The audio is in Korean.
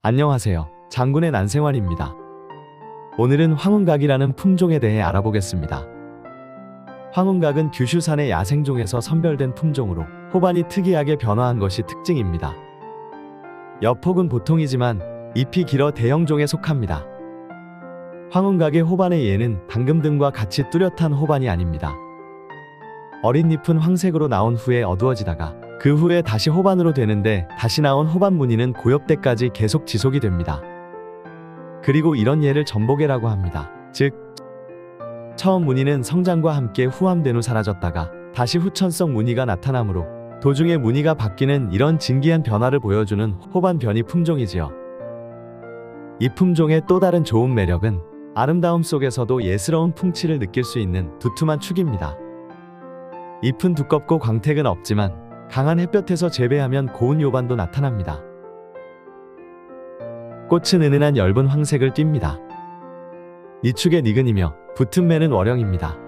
안녕하세요. 장군의 난생활입니다. 오늘은 황운각이라는 품종에 대해 알아보겠습니다. 황운각은 규슈산의 야생종에서 선별된 품종으로 호반이 특이하게 변화한 것이 특징입니다. 여폭은 보통이지만 잎이 길어 대형종에 속합니다. 황운각의 호반의 예는 당금 등과 같이 뚜렷한 호반이 아닙니다. 어린 잎은 황색으로 나온 후에 어두워지다가 그 후에 다시 호반으로 되는데 다시 나온 호반 무늬는 고엽 때까지 계속 지속이 됩니다. 그리고 이런 예를 전복예라고 합니다. 즉 처음 무늬는 성장과 함께 후암된 후 사라졌다가 다시 후천성 무늬가 나타나므로 도중에 무늬가 바뀌는 이런 진기한 변화를 보여주는 호반 변이 품종이지요. 이 품종의 또 다른 좋은 매력은 아름다움 속에서도 예스러운 풍치를 느낄 수 있는 두툼한 축입니다. 잎은 두껍고 광택은 없지만 강한 햇볕에서 재배하면 고운 요반도 나타납니다. 꽃은 은은한 엷은 황색을 띱니다. 이축의 니근이며 붙은 매는 월형입니다.